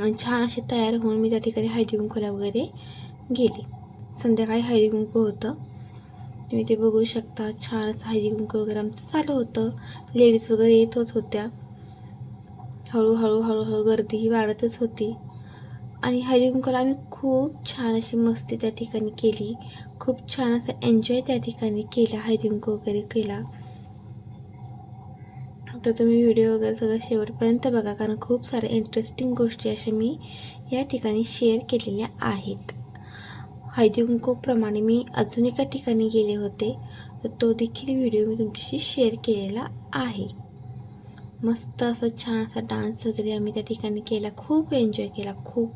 आणि छान असे तयार होऊन मी त्या ठिकाणी हळदी कुंकूला वगैरे गेले. संध्याकाळी हळदी कुंकू होतं. तुम्ही ते बघू शकता. छान असं हळदी कुंकू वगैरे आमचं चालू होतं. लेडीज वगैरे येत होत होत्या. हळूहळू हळूहळू गर्दी ही वाढतच होती. आणि हळदी कुंकूला आम्ही खूप छान अशी मस्ती त्या ठिकाणी केली. खूप छान असं एन्जॉय त्या ठिकाणी केला हळदी कुंकू वगैरे केला. तर तुम्ही व्हिडिओ वगैरे सगळं शेवटपर्यंत बघा कारण खूप साऱ्या इंटरेस्टिंग गोष्टी अशा मी या ठिकाणी शेअर केलेल्या आहेत. हळदी कुंकूप्रमाणे मी अजून एका ठिकाणी गेले होते तर तो देखील व्हिडिओ मी तुमच्याशी शेअर केलेला आहे. मस्त असा छान असा डान्स वगैरे आम्ही त्या ठिकाणी केला खूप एन्जॉय केला खूप.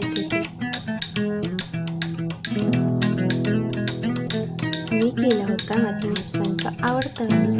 येते ते मी केला होता माझ्या मिस्टरांचा आवडता?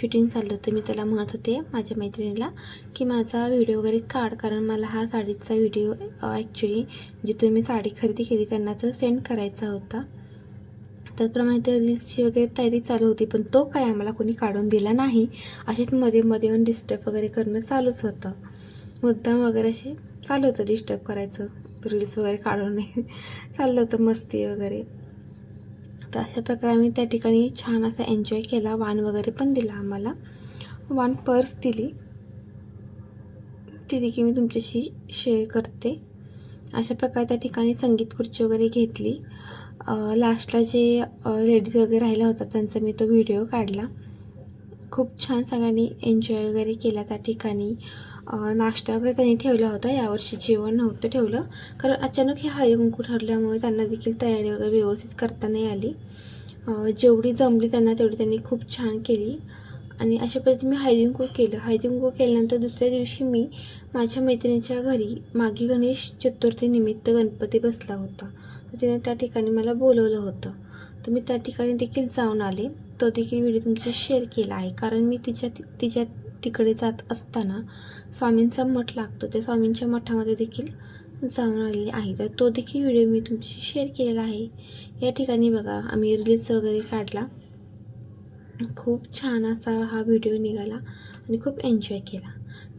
शूटिंग चाललं होतं मी त्याला म्हणत होते माझ्या मैत्रिणीला की माझा व्हिडिओ वगैरे काढ कारण मला हा साडीचा व्हिडिओ ॲक्च्युली जिथून मी साडी खरेदी केली त्यांना तो सेंड करायचा होता. त्याचप्रमाणे त्या रील्सची वगैरे तयारी चालू होती पण तो काय आम्हाला कोणी काढून दिला नाही. अशीच मध्ये मध्ये येऊन डिस्टर्ब वगैरे करणं चालूच होतं. मुद्दाम वगैरे असे चालू होतं डिस्टर्ब करायचं. रील्स वगैरे काढून चाललं होतं मस्ती वगैरे. तर अशा प्रकारे आम्ही त्या ठिकाणी छान असा एन्जॉय केला. वाण वगैरे पण दिला आम्हाला. वाण पर्स दिली. ती देखील मी तुमच्याशी शेअर करते. अशा प्रकारे त्या ठिकाणी संगीत खुर्ची वगैरे घेतली. लास्टला जे लेडीज वगैरे राहिला होता त्यांचा मी तो व्हिडिओ काढला. खूप छान सगळ्यांनी एन्जॉय वगैरे केला त्या ठिकाणी. नाश्ता वगैरे त्यांनी ठेवला होता. यावर्षी जेवण नव्हतं ठेवलं. कारण अचानक हे हळदी कुंकू ठरल्यामुळे त्यांना देखील तयारी वगैरे व्यवस्थित करता नाही आली. जेवढी जमली त्यांना तेवढी त्यांनी खूप छान केली. आणि अशा पद्धतीने मी हळदी कुंकू केलं. हळदी कुंकू केल्यानंतर दुसऱ्या दिवशी मी माझ्या मैत्रिणीच्या घरी मागे गणेश चतुर्थीनिमित्त गणपती बसला होता. तर तिने त्या ठिकाणी मला बोलवलं होतं. तर मी त्या ठिकाणी देखील जाऊन आले. तो देखील व्हिडिओ तुमचा शेअर केला आहे. कारण मी तिच्या तिच्या तिकडे जात असताना स्वामींचा मठ लागतो. त्या स्वामींच्या मठामध्ये देखील जाऊन आलेली आहे. तर तो देखील व्हिडिओ मी तुमच्याशी शेअर केलेला आहे. या ठिकाणी बघा आम्ही रिलीज वगैरे काढला. खूप छान असा हा व्हिडिओ निघाला आणि खूप एन्जॉय केला.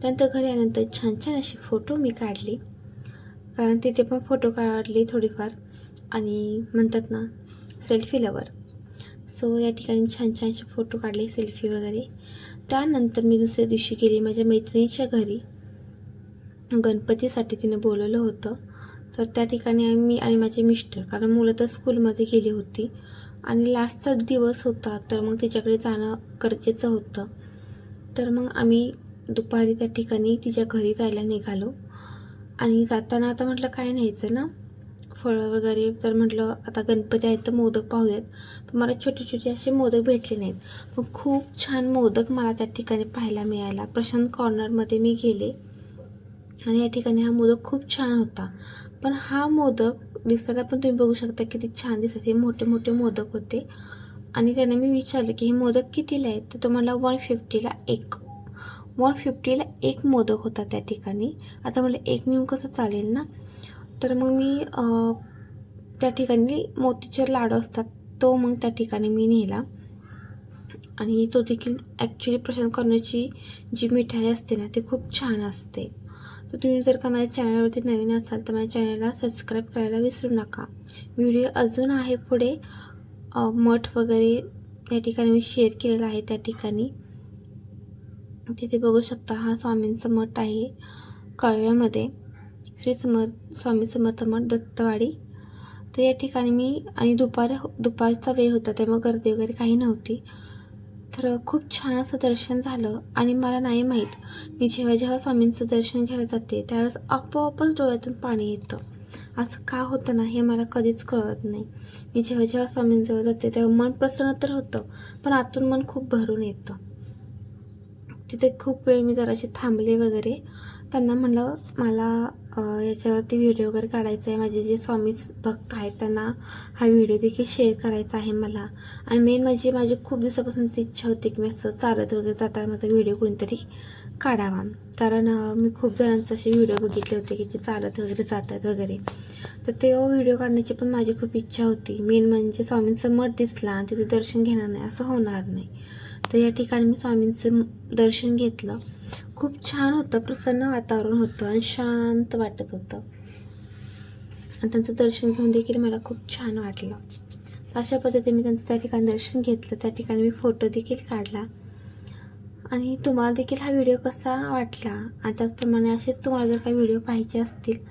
त्यानंतर घरी आल्यानंतर छान छान असे फोटो मी काढले. कारण तिथे पण फोटो काढले थोडेफार. आणि म्हणतात ना सेल्फी लवर सो या ठिकाणी छान छानसे फोटो काढले सेल्फी वगैरे. त्यानंतर मी दुसऱ्या दिवशी गेली माझ्या मैत्रिणीच्या घरी. गणपतीसाठी तिने बोलवलं होतं. तर त्या ठिकाणी मी आणि माझे मिस्टर कारण मुलं तर स्कूलमध्ये गेली होती आणि लास्टचा दिवस होता तर मग तिच्याकडे जाणं गरजेचं होतं. तर मग आम्ही दुपारी त्या ठिकाणी तिच्या घरी जायला निघालो. आणि जाताना आता म्हटलं काय न्यायचं ना? फळं वगैरे. तर म्हटलं आता गणपती आहेत तर मोदक पाहूयात. पण मला छोटे छोटे असे मोदक भेटले नाहीत. पण खूप छान मोदक मला त्या ठिकाणी पाहायला मिळाला प्रशांत कॉर्नरमध्ये मी गेले. आणि या ठिकाणी हा मोदक खूप छान होता. पण हा मोदक दिसायला पण तुम्ही बघू शकता किती छान दिसत. हे मोठे मोठे मोदक होते. आणि त्याने मी विचारलं की हे मोदक कितीला आहेत? तर तो मला वन फिफ्टीला एक. वन फिफ्टीला एक मोदक होता त्या ठिकाणी. आता मला एक नेऊन कसं चालेल ना? तर मग मी त्या ठिकाणी मोतीचूर लाडू असतात तो मग त्या ठिकाणी मी नेला. आणि तो देखील ॲक्च्युली प्रशांत करण्याची जी मिठाई असते ना ती खूप छान असते. तर तुम्ही जर का माझ्या चॅनलवरती नवीन असाल तर माझ्या चॅनलला सबस्क्राईब करायला विसरू नका. व्हिडिओ अजून आहे पुढे. मठ वगैरे त्या ठिकाणी मी शेअर केलेला आहे त्या ठिकाणी. तिथे बघू शकता हा स्वामींचा मठ आहे कळव्यामध्ये. श्री समर्थ स्वामी समर्थ मठ दत्तवाडी. तर या ठिकाणी मी आणि दुपार हो, दुपारचा वेळ होता त्यामुळे गर्दी वगैरे काही नव्हती. तर खूप छान असं दर्शन झालं आणि मला नाही माहीत मी जेव्हा जेव्हा स्वामींचं दर्शन घ्यायला जाते त्यावेळेस आपोआपच डोळ्यातून पाणी येतं. असं का होतं ना हे मला कधीच कळत नाही. मी जेव्हा जेव्हा स्वामींजवळ जाते तेव्हा मन प्रसन्न तर होतं पण आतून मन खूप भरून येतं. तिथे खूप वेळ मी जराशी थांबले वगैरे. त्यांना म्हणलं मला याच्यावरती व्हिडिओ वगैरे काढायचा आहे. माझे जे स्वामी भक्त आहेत त्यांना हा व्हिडिओ देखील शेअर करायचा आहे मला. आणि मेन म्हणजे माझी खूप दिवसापासूनची इच्छा होती की मी असं चालत वगैरे जाताना माझा व्हिडिओ कोणीतरी काढावा. कारण मी खूप जणांचे असे व्हिडिओ बघितले होते की जे चालत वगैरे जातात वगैरे. तर ते व्हिडिओ काढण्याची पण माझी खूप इच्छा होती. मेन म्हणजे स्वामींचं मठ दिसला आणि तिथे दर्शन घेणार नाही असं होणार नाही. तर या ठिकाणी मी स्वामींचं दर्शन घेतलं. खूप छान होतं प्रसन्न वातावरण होतं आणि शांत वाटत होतं. आणि त्यांचं दर्शन घेऊन देखील मला खूप छान वाटलं. तर अशा पद्धतीने मी त्यांचं त्या ठिकाणी दर्शन घेतलं. त्या ठिकाणी मी फोटो देखील काढला. आणि तुम्हाला देखील हा व्हिडिओ कसा वाटला? आणि त्याचप्रमाणे असेच तुम्हाला जर काही व्हिडिओ पाहिजे असतील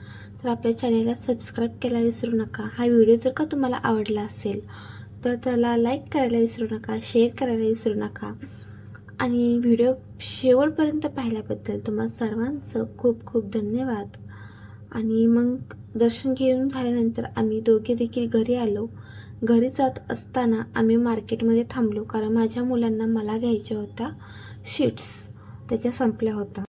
तर आपल्या चॅनेलला सबस्क्राईब करायला विसरू नका. हा व्हिडिओ जर का तुम्हाला आवडला असेल तर त्याला लाईक करायला विसरू नका शेअर करायला विसरू नका. आणि व्हिडिओ शेवटपर्यंत पाहिल्याबद्दल तुम्हा सर्वांचं खूप खूप धन्यवाद. आणि मग दर्शन घेऊन झाल्यानंतर आम्ही दोघे देखील घरी आलो. घरी जात असताना आम्ही मार्केटमध्ये थांबलो कारण माझ्या मुलांना मला घ्यायच्या होत्या शीट्स त्याच्या संपल्या होत्या.